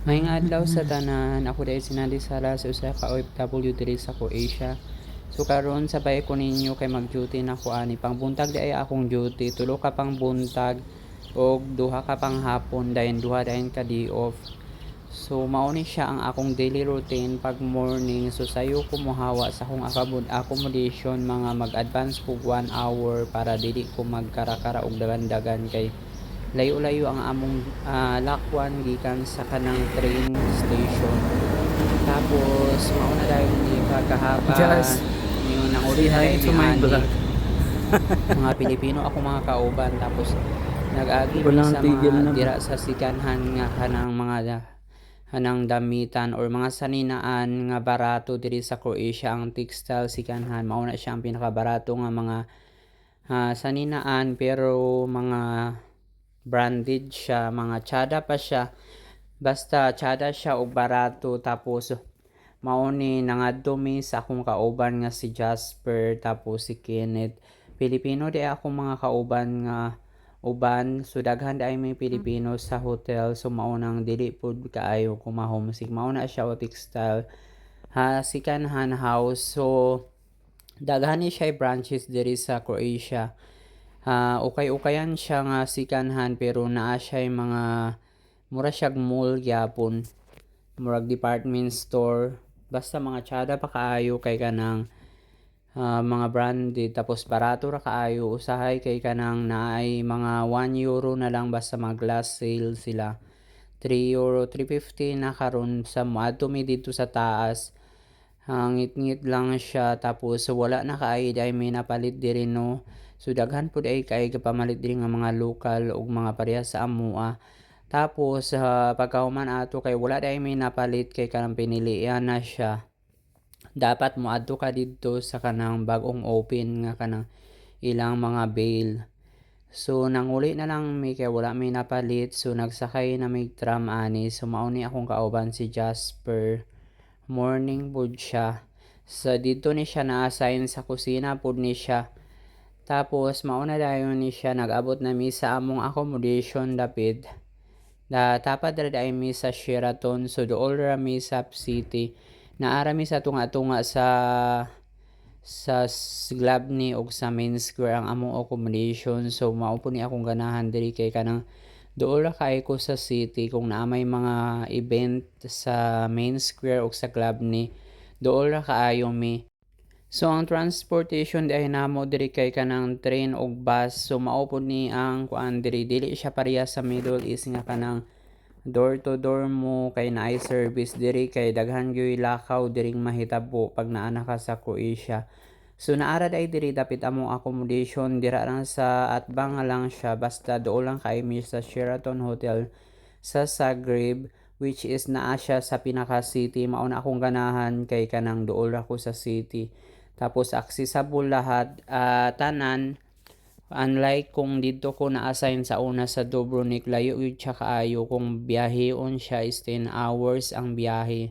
May adlaw sa tanan ako dahil sinali sala sa usa ka OFW diri sa Croatia. So karon sabay ko ninyo kay mag-duty na ko ani pang buntag di ay akong duty tulo ka pang buntag og duha ka pang hapon dayon duha dayon ka day off. So mao ni siya ang akong daily routine pag morning so sayo ko mohawa sa akong accommodation mga mag-advance ko 1 hour para dili ko magkarakara og dagan-dagan kay layo-layo ang among ah, lakwan gikan sa kanang train station. Tapos mauna dahil ni kagahaba Just yung nang Say hi to my vlog. mga Pilipino ako mga kauban. Tapos nag-agi sa mga na dira sa sikanhan nga kanang mga hanang damitan or mga saninaan nga barato diri sa Croatia ang textile sikanhan. Mao na siya ang pinakabarato nga mga ah, saninaan pero mga branded siya mga tsada pa siya. Basta tsada siya og barato tapos mao ni nangadto mi sa akong kauban nga si Jasper tapos si Kenneth. Pilipino di ako mga kauban nga uban. So daghan ay may Pilipino sa hotel. So mao nang dili pud kaayo ko ma-homesick. Mao na siya o textile. Ha sikanhan house. So daghan ni siya branches diri sa Croatia Ah, ukay-ukayan siya nga sikanhan pero naa siya mga mura siyag mall gyapon murag department store. Basta mga tsada pa kaayo kay kanang ah, mga branded. Tapos barato ra kaayo usahay kay kanang naay mga 1 euro na lang basta mag glass sale sila. 3 euro 350 na karon sa moadto mi dito sa taas. Hangit-ngit lang siya tapos wala na kaay dai may napalit diri no so daghan pud ay kay pamalit diri nga mga lokal ug mga pareha sa amua tapos sa pagkahuman ato kay wala dai may napalit kay kanang pinilian na siya. Dapat moadto ka didto sa kanang bagong open nga kanang ilang mga bail. So nanguli na lang mi kay wala may napalit. So nagsakay na may tram ani. So mao ni akong kauban si Jasper. Morning pud siya. Sa dito ni siya na-assign sa kusina pud ni siya tapos mauna dayon ni siya nag-abot na mi sa among accommodation dapit da tapad ra dai mi sa Sheraton so dool ra mi sa city. Naara sa tunga-tunga sa sa Glabni og sa main square ang among accommodation. So mao po ni akong ganahan diri kay kanang dool ra kay ko sa city. Kung naa mga event sa main square og sa Glabni dool ra kaayo mi So ang transportation ay namo diri kay kanang train og bus so mao po ni ang kuan diri dili siya pareha sa Middle East nga kanang door to door mo kay naay service diri kay daghan gyud lakaw diring mahitabo pag naana ka sa Croatia. So naara ay diri dapit among accommodation dira lang sa atbang lang siya basta dool lang kay mi sa Sheraton Hotel sa Zagreb which is naa siya sa pinaka city mao na akong ganahan kay kanang dool ako sa city. Tapos accessible lahat ah, tanan Unlike kung dito ko na-assign sa una sa Dubrovnik, layo yun siya kaayo. Kung biyaheon siya is 10 hours ang biyahe.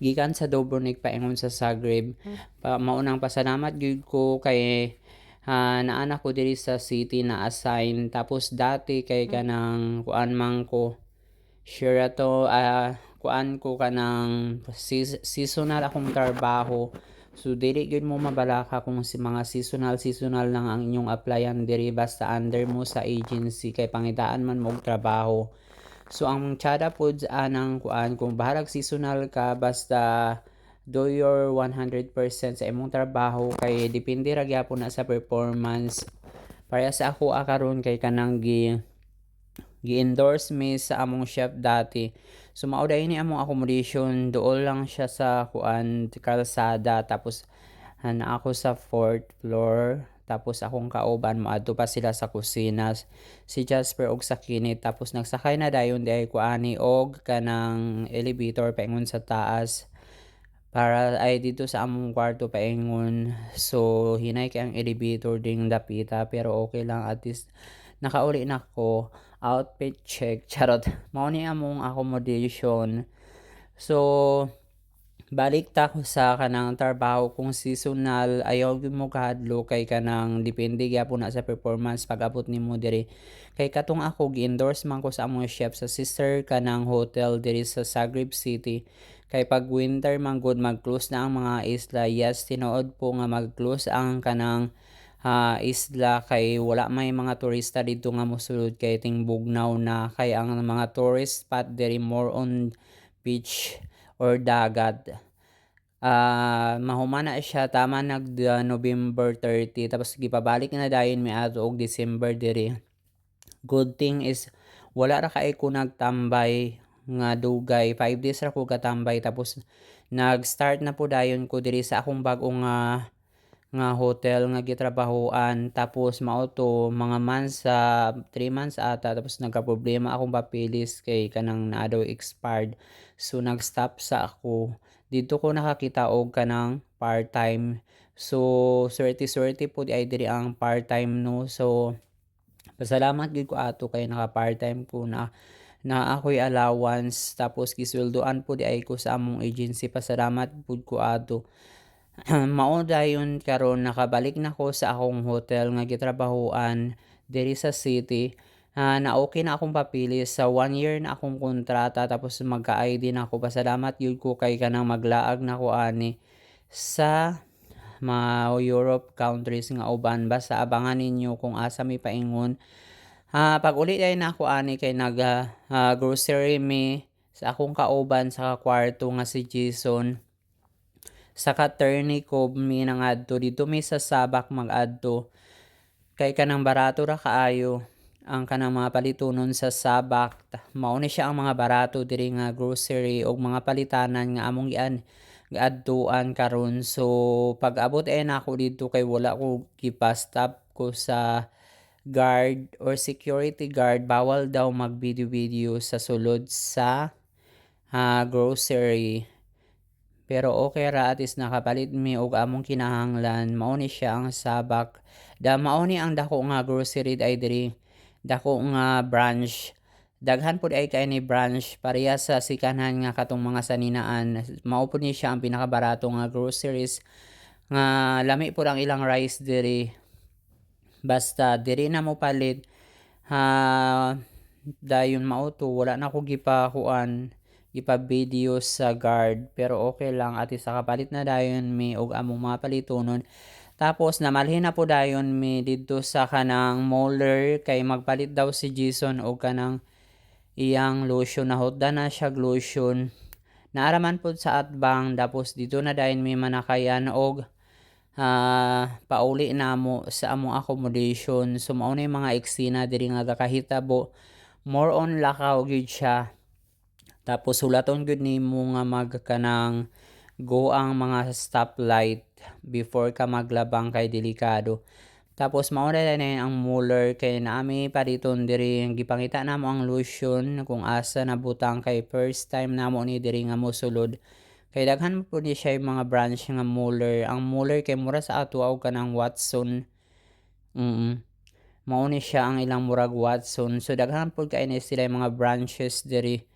Gikan sa Dubrovnik paingon sa Zagreb. Pa, maunang pasalamat gyud ko kay ah, naana ko diri sa city na assign. Tapos dati kay kanang kuan man ko share to ah, kuan ko kanang seas- seasonal akong trabaho. So dili gyud mo mabalaka kung si mga seasonal seasonal lang ang inyong applyan diri basta under mo sa agency kay pangitaan man mo og trabaho. So ang tsada pod anang kuan kung baharag seasonal ka basta do your 100% sa imong trabaho kay depende ra gyapon na sa performance. Para sa ako ah, karon kay kanang gi gi-endorse mi sa among chef dati. So mao dai ni among accommodation dool lang siya sa kuan kalsada. Tapos ana ako sa fourth floor. Tapos akong kauban moadto pa sila sa kusina. Si Jasper og sa kinit tapos nagsakay na dayon di ay kuani og kanang elevator paingon sa taas. Para ay dito sa among kwarto paingon. So hinay kay ang elevator ding dapita. Pero okay lang at least nakauli na ko outfit check. Charot. Mao among accommodation. So balik ta ko sa kanang trabaho kung seasonal. Ayaw gyud mo kahadlo kay kanang depende gyapon na sa performance pag abot nimo diri. Kay katong ako gi-endorse man ko sa among chef sa sister kanang hotel diri sa Zagreb City. Kay pag winter man gud mag-close na ang mga isla. Yes tinuod po nga mag-close ang kanang uh, isla kay wala may mga turista dito nga mosulod kay ting bugnaw na kay ang mga tourist spot diri more on beach or dagat. Ah, mahumana siya tama nag uh, November 30 tapos gipabalik na dayon mi adto og December diri. Good thing is wala ra kay ko nagtambay nga dugay 5 days ra ko katambay tapos nag-start na po dayon ko diri sa akong bag-ong nga nga hotel nga gitrabahoan tapos mao to mga months sa 3 months ata tapos nagka-problema akong papilis kay kanang naa daw expired So nag-stop sa ako. Dito ko nakakita og kanang part-time. So swerte-swerte po di ay diri ang part-time no. So pasalamat gid ko ato kay naka part-time ko na na ako'y allowance tapos gisweldoan po di ay ko sa among agency pasalamat pud ko ato mao dayon karon nakabalik na ko sa akong hotel nga gitrabahoan diri sa city. Uh, na okay na akong papili. Sa one year na akong kontrata tapos magka-ID na ako. Pasalamat yun ko kay kanang maglaag na ko ani. Sa mga Europe countries nga uban basta abangan ninyo kung asa mi paingon. Uh, pag uli ay na ako ani kay nag uh, grocery mi sa akong kauban sa kwarto nga si Jason sa ka-turny ko mi nangadto dito mi sa sabak mag-adto kay kanang barato ra kaayo ang kanang mga palitunon sa sabak mao ni siya ang mga barato diri nga grocery og mga palitanan nga among gian giadtuan karon. So pag abot ay nako dito kay wala ko gipastop ko sa guard or security guard bawal daw mag video video sa sulod sa uh, grocery pero okay ra at is nakapalit mi og among kinahanglan. Mao ni siya ang sabak. Da mao ni ang dako nga grocery ay diri. Dako nga branch. Daghan pud ay kay ni branch. Pareha sa sikanhan nga katong mga saninaan. Mao pud ni siya ang pinakabarato nga groceries. Nga lami pud ang ilang rice diri. Basta diri na mo palit. Ha dayon mao to. Wala na ko gipakuan ipa video sa guard pero okay lang at isa kapalit na dayon mi og among mga palitonon tapos namalhin na po dayon mi didto sa kanang molar kay magpalit daw si Jason og kanang iyang lotion na hotda na siya lotion. Naaraman po sa atbang tapos dito na dayon mi manakayan og uh, pauli na mo sa among accommodation. So mga eksena diri nga gakahitabo. More on lakaw gyud siya. Tapos hulaton gyud nimo nga magkanang go ang mga stoplight before ka maglabang kay delikado. Tapos mauna na ang muller kay naami pa dito diri gipangita namo ang lotion kung asa na butang kay first time namo ni diri nga mosulod. Kay daghan po ni siya yung mga branch nga Muller. Ang Muller kay mura sa ato og kanang Watson. Mm. -mm. Mao ni siya ang ilang murag Watson. So daghan po kay ni sila yung mga branches diri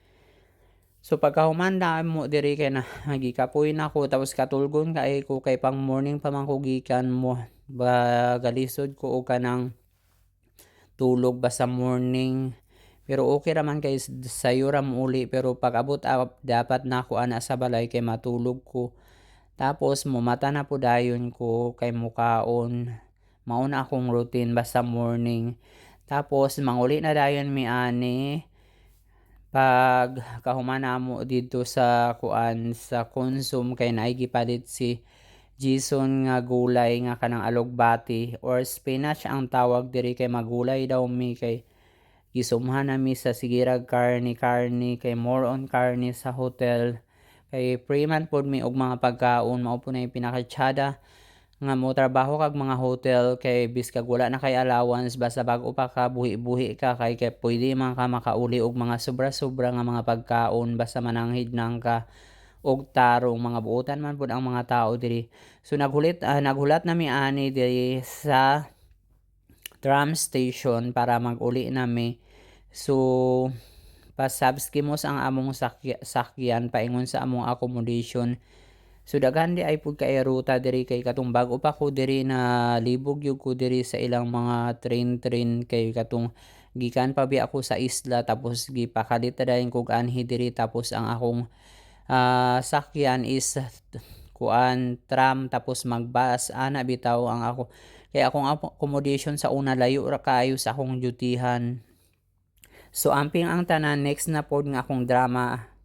So pagkahumanda mo diri kay na gikapoy na ko tapos katulgon kay ko kay pang morning pa man ko gikan mo ba galisod ko o kanang tulog ba sa morning. Pero okay raman kay sayo ram uli. Pero pag abot up, dapat na ako ana sa balay kay matulog ko. Tapos mumata na po dayon ko kay mukaon. Mauna akong routine basta morning. Tapos manguli na dayon mi ani pag kahumana mo dito sa kuan sa konsum kay naay gipalit si Jason nga gulay nga kanang alugbati or spinach ang tawag diri kay magulay daw mi kay gisumhan mi sa sigirag karni karni kay more on karni sa hotel. Kay preman pod mi og mga pagkaon mao po na yung nga mo trabaho kag mga hotel kay bis kag wala na kay allowance basta bag-o pa ka buhi-buhi ka kay kay pwede man ka makauli og mga sobra-sobra nga mga pagkaon basta mananghid nang ka og tarong mga buotan man pud ang mga tao diri. So naghulit uh, naghulat na mi ani diri sa tram station para maguli nami so pasabskimos ang among sakya, sakyan paingon sa among accommodation So daghan di ay pud kay ruta diri kay katong bag-o pa ko diri na libog gyud ko diri sa ilang mga train-train kay katong gikan pa bi ako sa isla tapos gipakalit dayon kog anhi diri tapos ang akong ah, sakyan is kuan tram tapos mag-bus ana bitaw ang ako. Kay akong accommodation sa una layo ra kaayo sa akong dutihan. So amping ang tanan next na pod nga akong drama